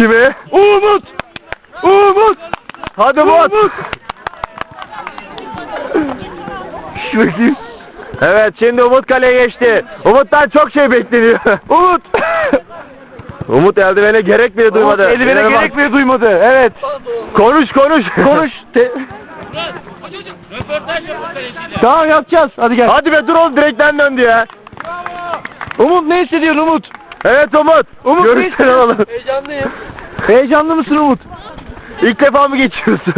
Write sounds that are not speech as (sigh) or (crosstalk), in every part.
Kimi? Umut! Umut! Hadi Umut. Şu bakayım. Evet şimdi Umut kaleye geçti. Umut'tan çok şey bekleniyor. (laughs) Umut! Umut eldivene gerek bile duymadı. Umut eldivene bak. gerek bile duymadı. Evet. Konuş konuş. Konuş. (laughs) Te- tamam yapacağız. Hadi gel. Hadi be dur oğlum direkten döndü ya. Umut ne hissediyorsun Umut? Evet Umut. Umut, ne Görüşsene oğlum. Heyecanlıyım. Heyecanlı mısın Umut? İlk defa mı geçiyorsun?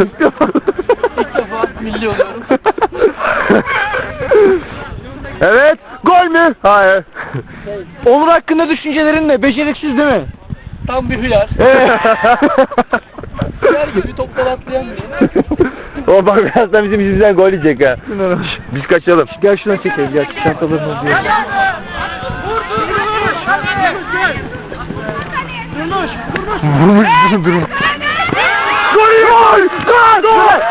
İlk defa milli oluyorum. (laughs) evet. Gol mü? Hayır. Onur hakkında düşüncelerin ne? Beceriksiz değil mi? Tam bir hıyar. (laughs) Evet. Hıyar gibi toptan atlayan biri. o bak birazdan bizim yüzümüzden gol yiyecek ha. Biz kaçalım. Gel şuna çekelim. Gel çantalarını diyor. Vurmuş durun durun. Gol! Gol! Gol!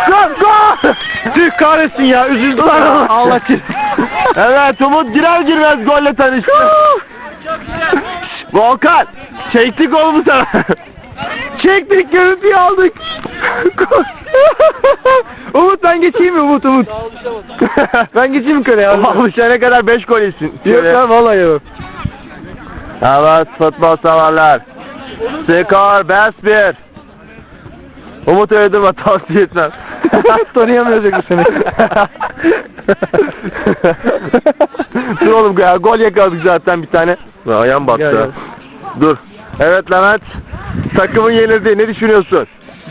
Gol! Gol! Tüh kahretsin ya üzüldüm. Allah için. evet Umut girer girmez golle tanıştı. Volkan çektik oğlum sana. Çektik görüntüyü aldık. Umut ben geçeyim mi Umut Umut? Ben geçeyim mi kaleye? Alışana kadar 5 gol yesin. Yok lan vallahi yok. Evet futbol severler. Skor 5-1. Umut öldürme tavsiye etmem. (laughs) Tanıyamıyoruz bu seni. (laughs) Dur oğlum ya gol yakaladık zaten bir tane. Ayağım battı. Gel, gel. Dur. Evet Levent. Takımın yenildi. Ne düşünüyorsun?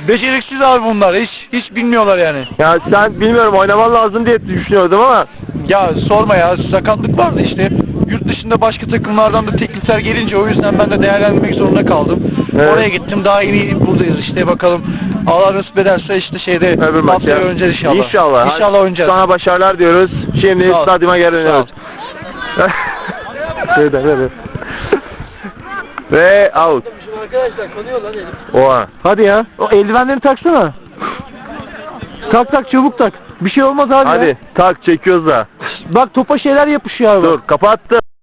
Beceriksiz abi bunlar. Hiç hiç bilmiyorlar yani. Ya sen bilmiyorum oynaman lazım diye düşünüyordum ama Ya sorma ya sakatlık vardı işte. Yurt dışında başka takımlardan da teklifler gelince o yüzden ben de değerlendirmek zorunda kaldım. Evet. Oraya gittim daha yeni buradayız işte bakalım. Allah nasip ederse işte şeyde öbür maç haftaya ya. oynayacağız inşallah. İnşallah. İnşallah oynayacağız. Sana başarılar diyoruz. Şimdi Sağ ol. stadyuma geri dönüyoruz. Evet, evet. Ve out. Arkadaşlar kanıyor lan elim. Oha. Hadi ya. O eldivenleri taksana. Tak tak çabuk tak. Bir şey olmaz abi ya. Hadi tak çekiyoruz da. Bak topa şeyler yapışıyor abi. Dur kapattım.